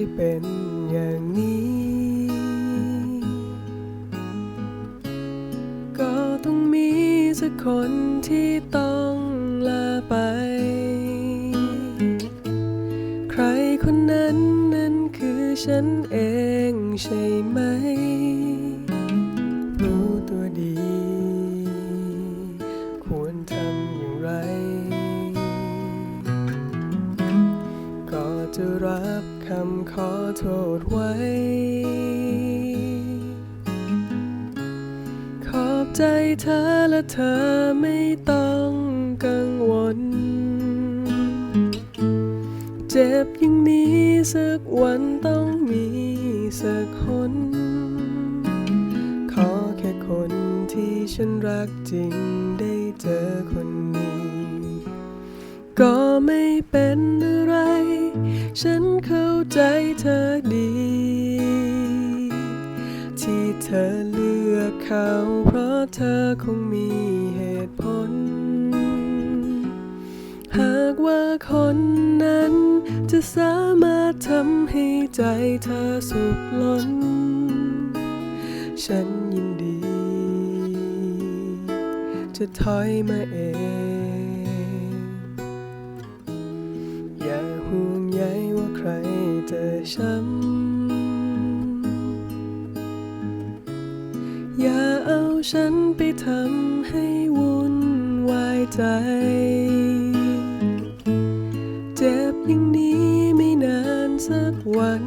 ที่เป็นอย่างนี้ ก็ต้องมีสักคนที่ต้องลาไป ใครคนนั้นนั้นคือฉันเองใช่ไหม จะรับคำขอโทษไว้ ขอบใจเธอและเธอไม่ต้องกังวล เจ็บอย่างนี้สักวันต้องมีสักคน ขอแค่คนที่ฉันรักจริงได้เจอคนนี้ ก็ไม่เป็น ใจเธอดี ที่เธอเลือกเขา เพราะเธอคงมีเหตุผล หากว่าคนนั้น จะสามารถทำให้ใจเธอสุขล้น ฉันยินดี จะถอยมาเอง ช้ำ อย่าเอาฉันไปทำให้วุ่นวายใจ เจ็บอย่างนี้ไม่นานสักวัน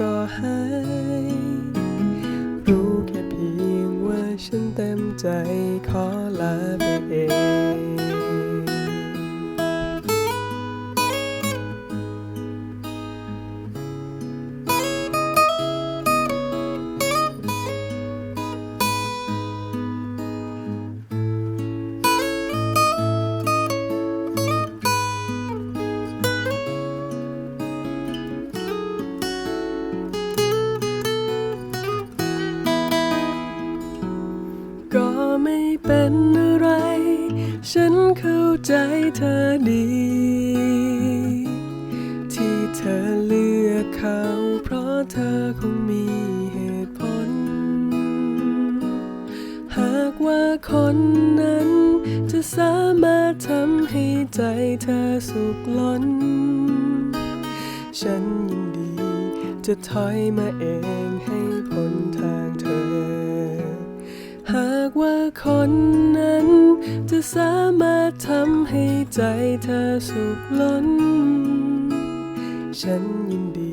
ก็หาย รู้แค่เพียงว่าฉันเต็มใจขอ ไม่เป็นอะไร ฉันเข้าใจเธอดี ที่เธอเลือกเขา เพราะเธอคงมีเหตุผล หากว่าคนนั้น จะสามารถทำให้ใจเธอสุขล้น ฉันยินดีจะถอยมาเองให้ คนนั้น จะสามารถทำให้ใจเธอสุขล้น ฉันยินดี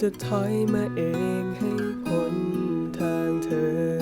จะถอยมาเองให้พ้นทางเธอ